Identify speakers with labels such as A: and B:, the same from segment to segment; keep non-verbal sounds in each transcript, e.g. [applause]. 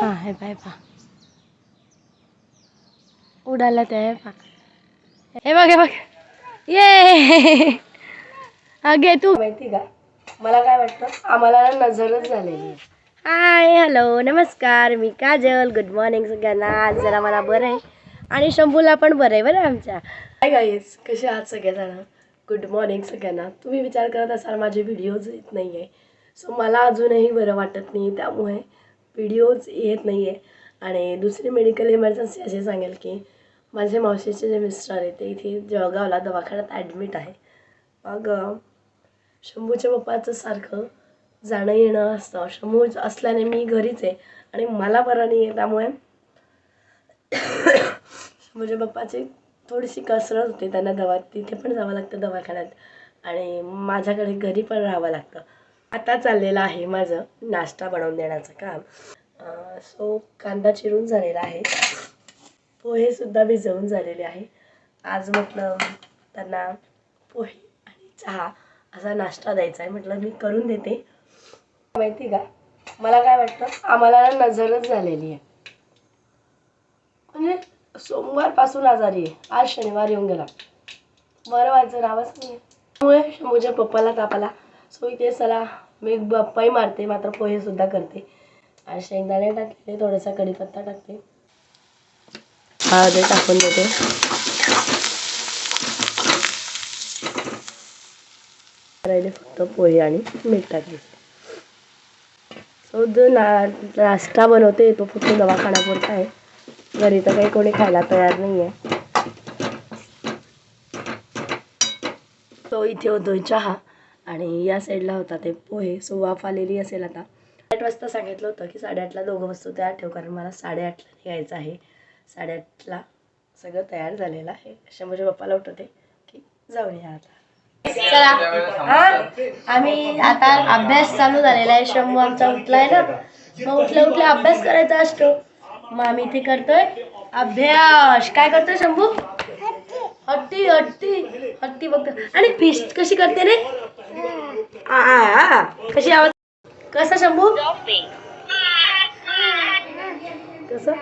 A: हा हे पाय पा उडाला ते हे पा हे बघ हे बघ. ये! हा घे तू. माहिती का? मला काय वाटतं आम्हाला ना नजरच झालेली आहे. हाय हॅलो नमस्कार. मी काजल. गुड मॉर्निंग सगळ्यांना. आज जरा मला बरं आहे. आणि शंभूला पण बरं आहे बरं आमच्या. हाय गाईज कसे आहात सगळेजण? गुड मॉर्निंग सगळ्यांना. तुम्ही विचार करत असाल माझे व्हिडिओज येत नाही आहे सो मला अजूनही बरं वाटत नाही त्यामुळे व्हिडिओज येत नाही आहे आणि दुसरी मेडिकल इमर्जन्सी अशी सांगेल की माझे मावशीचे जे मिस्टर आहे ते इथे जळगावला दवाखान्यात ॲडमिट आहे. मग शंभूच्या पप्पाचं सारखं जाणं येणं असतं. शंभू असल्याने मी घरीच आहे. आणि मला बरं नाही आहे त्यामुळे शंभूच्या पप्पाची थोडीशी कसरत होते. त्यांना दवा तिथे पण जावं लागतं दवाखान्यात. आणि माझ्याकडे घरी पण राहावं लागतं. आता चाललेलं आहे माझं नाश्ता बनवून देण्याचं काम. सो कांदा चिरून झालेला आहे. पोहेसुद्धा भिजवून झालेले आहे. आज म्हटलं त्यांना पोहे आणि चहा असा नाश्ता द्यायचा आहे. म्हटलं मी करून देते. माहिती का? मला काय वाटतं आम्हाला ना नजरच झालेली आहे. म्हणजे सोमवारपासून आजारी आहे. आज शनिवार येऊन गेला. बरं व्हायचं नावच नाही त्यामुळे शंभूच्या पप्पाला तापाला सो इथे चला मी बाप्पाही मारते मात्र पोहेसुद्धा करते. आणि शेंगदाणे टाकले थोडासा कढीपत्ता टाकते. हळदी टाकून देते. राहिले फक्त पोहे आणि मीठ टाकले. सो जो ना नाश्ता बनवते तो फक्त दवाखान्यापुरता आहे. घरी तर काही कोणी खायला तयार नाही आहे तो इथे होतो चहा. आणि या साईडला होता ते पोहे. सो वाफ आलेली असेल आता. आठ वाजता सांगितलं होतं की साडेआठला दोघं वस्तू तयार ठेव कारण मला साडेआठला निघायचं आहे. साडेआठला सगळं तयार झालेलं आहे. शंभरच्या पप्पाला उठवते की जाऊन या आता. चला. आम्ही आता अभ्यास चालू झालेला आहे. शंभू आमचा उठलाय ना. मग उठल्या उठल्या अभ्यास करायचा असतो. मग आम्ही इथे करतोय अभ्यास. काय करतोय शंभू? हट्टी हट्टी. हट्टी बघतो आणि फिश कशी करते रे? आ, आ, आ. कशी आवाज? कसा शंभू? कसं?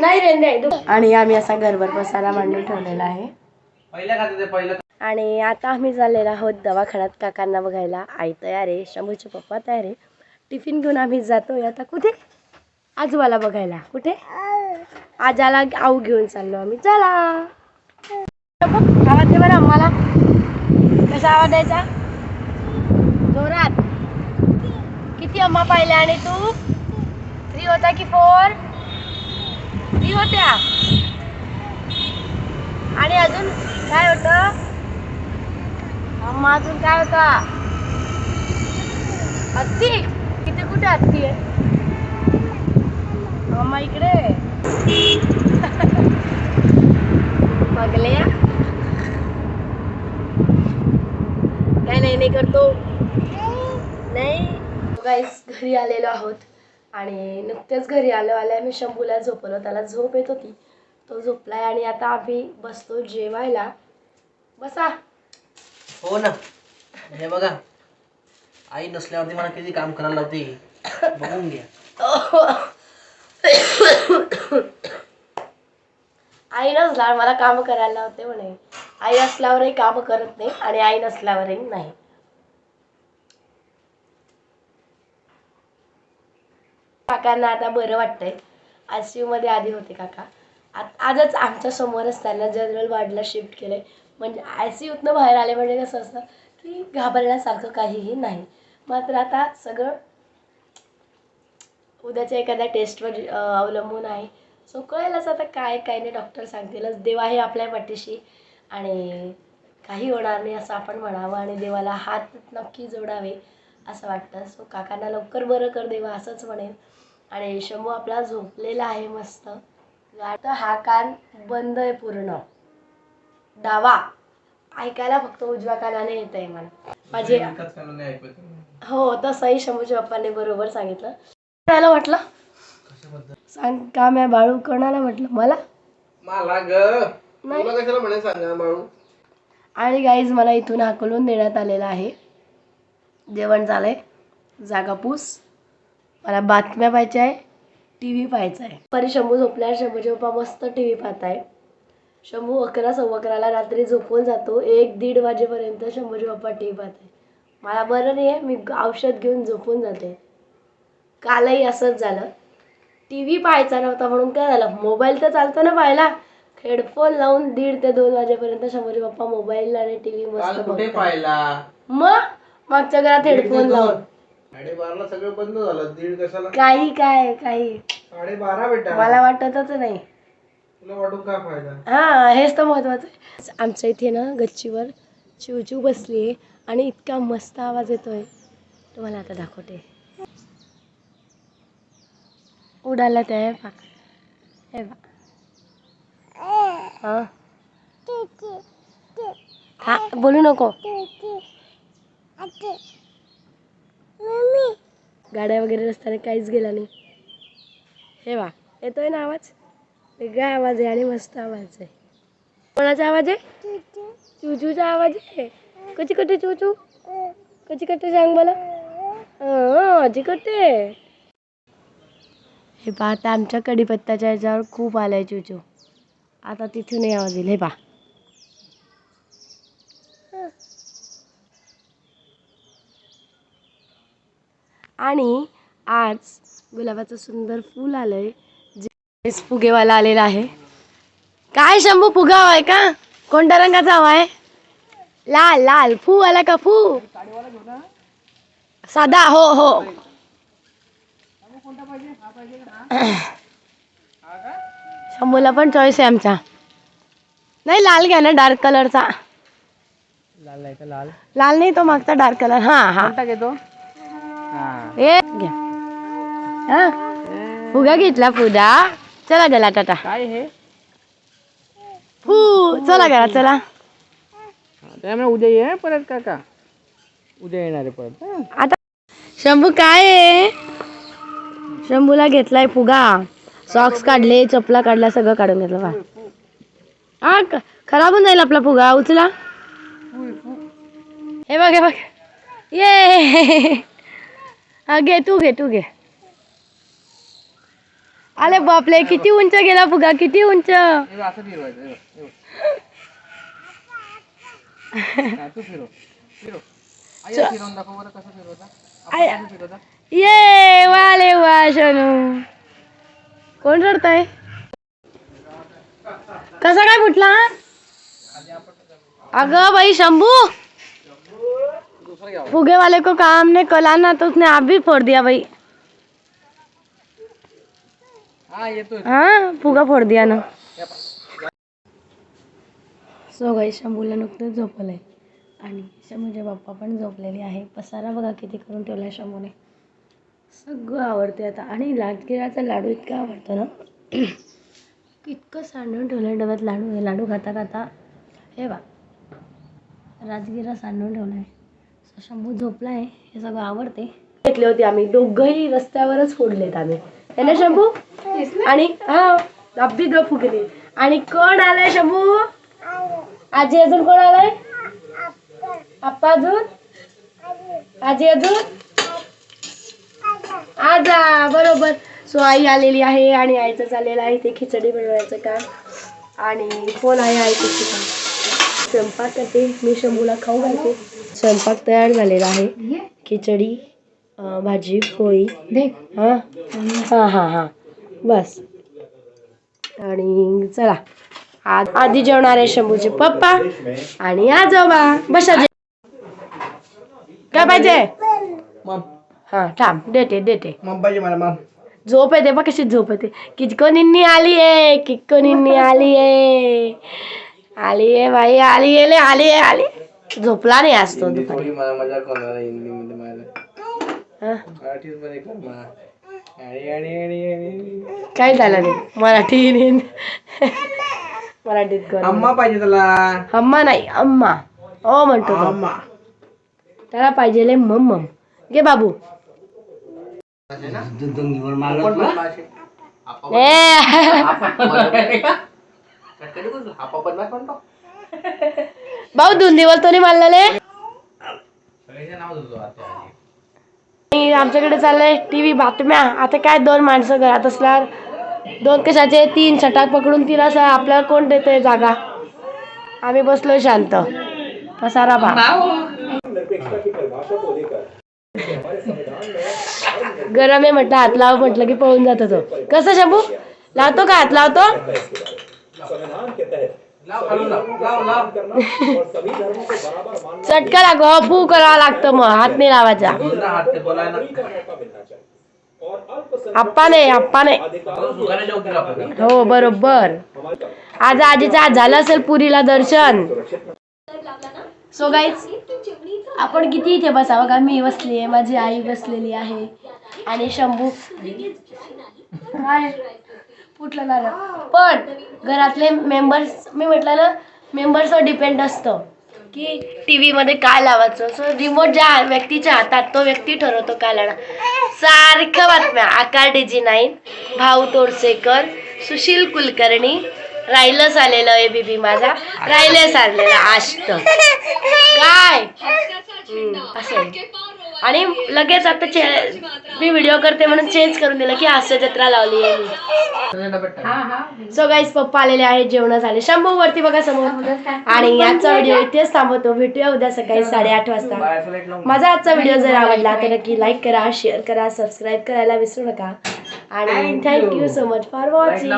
A: नाही रे नाही. दु- आणि आम्ही असा घरभर पसारा मांडून ठेवलेला आहे. आणि आता आम्ही चाललेलो आहोत दवाखान्यात काकांना बघायला. आई तयार आहे शंभूचे पप्पा तयार आहे. टिफिन घेऊन आम्ही जातोय आता कुठे? आजोबाला बघायला. कुठे? आजाला आऊ घेऊन चाललो आम्ही. चला. आवाज दे बरं आम्हाला. कसा आवाज द्यायचा? जोरात. किती अम्मा पाहिल्या आणि तू? थ्री होता की फोर थ्री होत्या. आणि अजून काय होतं? अम्मा अजून काय होता? हत्ती. किती कुठे हत्ती आहे? अम्मा इकडे. बघल्या काय नाही नाही करतो. गाईस घरी आलेलो आहोत. आणि नुकतेच घरी आलो आले आम्ही शंभूला झोपवलं. त्याला झोप येत होती. तो झोपलाय आणि आता आम्ही बसतो जेवायला. बसा.
B: हो ना. हे बघा. आई नसल्यावरती मला किती काम करायला लावते. बघून घ्या.
A: आई नसल्यावर मला काम करायला लावते म्हणे. आई असल्यावरही काम करत नाही आणि आई नसल्यावरही नाही. काकांना आता बरं वाटतंय. आय सी आधी होते काका. आजच आमच्या समोरच त्यांना जनरल वार्डला शिफ्ट केलंय. म्हणजे आय सी यूतनं बाहेर आले म्हणजे कसं असतं की घाबरण्यासारखं काहीही नाही. मात्र आता सगळं उद्याच्या एखाद्या टेस्टवर अवलंबून आहे. सो कळेलच आता काय काय नाही. डॉक्टर सांगतीलच देव आहे आपल्या पाठीशी. आणि काही होणार नाही असं आपण म्हणावं आणि देवाला हात नक्की जोडावे असं वाटतं. सो काकांना लवकर बरं कर देवा असंच म्हणेन. आणि शंभू आपला झोपलेला आहे मस्त. आता हा कान बंद आहे पूर्ण. डावा. ऐकायला फक्त उजव्या कानाने येत आहे मला. माझे हो तसंही शंभूच्या पप्पाने बरोबर सांगितलं. त्याला म्हटलं? सांग का म्या बाळू कोणाला म्हटलं? मला?
B: मला ग.
A: नाही.
B: तुला कशाला म्हणे सांगा बाळू?
A: आणि गाईज मला इथून हाकलून देण्यात आलेलं आहे. जेवण झालंय. जागा पूस. मला बातम्या पाहिजे आहे टी व्ही पाहायचा आहे. परी शंभू झोपल्यावर शंभूचे पप्पा मस्त टी व्ही पाहत आहे शंभू अकरा सव्वा अकराला रात्री झोपून जातो एक दीड वाजेपर्यंत शंभूचे पप्पा टी व्ही पाहत आहे मला बरं नाही आहे मी औषध घेऊन झोपून जाते कालही असंच झालं. टी व्ही पाहायचा नव्हता म्हणून काय झालं? मोबाईल तर चालतो ना पाहायला. हेडफोन लावून दीड ते दोन वाजेपर्यंत शंभूचे पप्पा मोबाईल आणि टी व्ही मस्त बघतात.
B: पाहिला?
A: मग? मागच्या घरात हेडफोन लावून.
B: साडेबाराला सगळं बंद झालं. दीड कशाला?
A: काही काय काही.
B: साडेबारा बेटा.
A: मला वाटतच नाही.
B: तुला वाटून काय फायदा?
A: हा हेच तर महत्वाचं आहे. आमच्या इथे ना गच्चीवर चिवचिव बसली आहे आणि इतका मस्त आवाज येतोय. तुम्हाला आता दाखवते. उडाला ते हे पा हे पा हा. हा बोलू नको. गाड्या वगैरे रस्त्याने काहीच गेला नाही. हे वा येतोय ना आवाज? वेगळा आवाज आहे आणि मस्त आवाज आहे. कोणाचा आवाज आहे? चुचूचा आवाज आहे. कशी करते चुचू? कशी करते सांग मला? हं, करते. हे पहा आता आमच्या कडीपत्ताच्या याच्यावर खूप आलाय चूचू. आता तिथूनही आवाज येईल हे पहा. आणि आज गुलाबाचं सुंदर फूल आलंय जे फुगेवाला आलेला आहे. काय शंभू फुगा हवाय का? कोणत्या रंगाचा हवाय लाल लाल. फू आला का? फू. साधा हो हो. शंभूला पण चॉईस आहे आमचा. नाही लाल घ्या ना डार्क कलरचा
B: लाल लाल.
A: नाही तो मागचा डार्क कलर हा हा.
B: घेतो?
A: ए घ्या. हा? फुगा घेतला फुगा चला गेला टाटा.
B: काय हे?
A: फू चला गेला चला.
B: त्यामुळे उद्या ये परत काका? उद्या येणार आहे परत
A: आता शंभू काय आहे? शंभूला घेतलाय फुगा. सॉक्स काढले चपला काढल्या सगळं काढून घेतलं बा. हा क- खराब होऊन जाईल आपला फुगा. उचला. हे बघ हे बघ. ये. हा घे तू घे तू घे. अरे बापले किती उंच गेला फुगा किती उंच. [laughs] ये वाले वा शनू. कोण रडताय? कसा काय फुटला? अगं बाई शंभू. फुगे वाले को काम ने कला ना तो उसने आप भी फोड़ दिया भाई।
B: हा येतोय
A: हाँ। फुगा फोड़ दिया ना। सो गाई शंभूला नुकतंच झोपलंय. आणि शंभूचे बाप्पा पण झोपलेले आहे. पसारा बघा किती करून ठेवलाय शंभूने. सगळं आवडते आता. आणि राजगिराचा लाडू इतका आवडतो ना. इतकं सांडून ठेवलं डब्यात लाडू हे लाडू खाता खाता. हे बा राजगिरा सांडून ठेवलाय. So, शंभू झोपला आहे हे सगळं आवडते. घेतले होते आम्ही. दोघंही रस्त्यावरच फोडलेत आम्ही. है ना शंभू? आणि हा अब्बी ग फुगली आणि कोण आलाय शंभू? आजी अजून कोण आलाय? आप्पा अजून? आजी अजून? आजा बरोबर. सो आई आलेली आहे आणि आईचं चाललेलं आहे. ते खिचडी बनवायचं काम. आणि कोण आहे आई तिची काम स्वयंपाक करते मी शंभूला खाऊ घालते. स्वयंपाक तयार झालेला आहे. खिचडी भाजी पोळी. हां? हां हां हां. बस. आणि चला. आज आधी जेवणार आहे शंभूचे पप्पा आणि आजोबा. बसा. जे काय पाहिजे? हा थांब. देते देते.
B: मम पाहिजे मला मम.
A: झोप येते. बघ कशी झोप येते. किचको निन्नी आली आहे किक्को निन्नी आली आहे आली आहे बाई आली आहे आली आहे आली झोपला नाही आज तो दुपारी.
B: मजा करणार हिंदी मध्ये मला.
A: हा,
B: मराठीत मध्ये कर मला आणि आणि आणि आणि
A: काय झालं नाही मराठी. मराठीत कर
B: अम्मा पाहिजे त्याला.
A: अम्मा नाही अम्मा. ओ म्हणतो
B: अम्मा.
A: त्याला पाहिजे मम्मम घे बाबू. ए. [laughs] भाऊ दोन दिवस तो नाही मारलेले आणि आमच्याकडे चाललंय टी व्ही बातम्या. आता काय दोन माणसं घरात असणार? दोन कशाचे? तीन छटाक पकडून तीन असं आपल्याला कोण देते जागा? आम्ही बसलोय शांत. पसारा बा गरम आहे म्हटलं हात लाव म्हटलं की पळून जातो तो. कसं शंभू? लावतो का हात? लावतो? चटका लागो अपू करावा लागतं मग हात नाही लावायचा. आप्पा नाही आप्पा नाही हो बरोबर. आज आजीचं आज झालं असेल पुरीला दर्शन. सो गाईज आपण किती इथे बसावं? का मी बसली आहे माझी आई बसलेली आहे. आणि शंभू. काय फुटलं ना पण घरातले मेंबर्स मी म्हटलं ना मेंबर्सवर डिपेंड असतं. की टी व्हीमध्ये काय लावायचं? सो रिमोट ज्या व्यक्तीच्या हातात तो व्यक्ती ठरवतो काय लावणार सारख्या बातम्या. आकार डीजी नाईन भाऊ तोडसेकर सुशील कुलकर्णी राहिलंच आलेलं आहे बीबी माझा. राहिलंच आलेलं आष्ट. [laughs] काय? हम्म, असं आहे. आणि लगेच आता चे मी व्हिडिओ करते म्हणून चेंज करून दिलं की हास्य जत्रा लावली आहे मी. सो गाईज पप्पा आलेले आहेत जेवण झाले. शंभू वरती बघा समोर. आणि आजचा व्हिडिओ इथेच थांबवतो. भेटूया उद्या सकाळी साडेआठ वाजता. माझा आजचा व्हिडिओ जर आवडला तर नक्की लाईक करा शेअर करा सबस्क्राईब करायला विसरू नका. आणि thank you so much for watching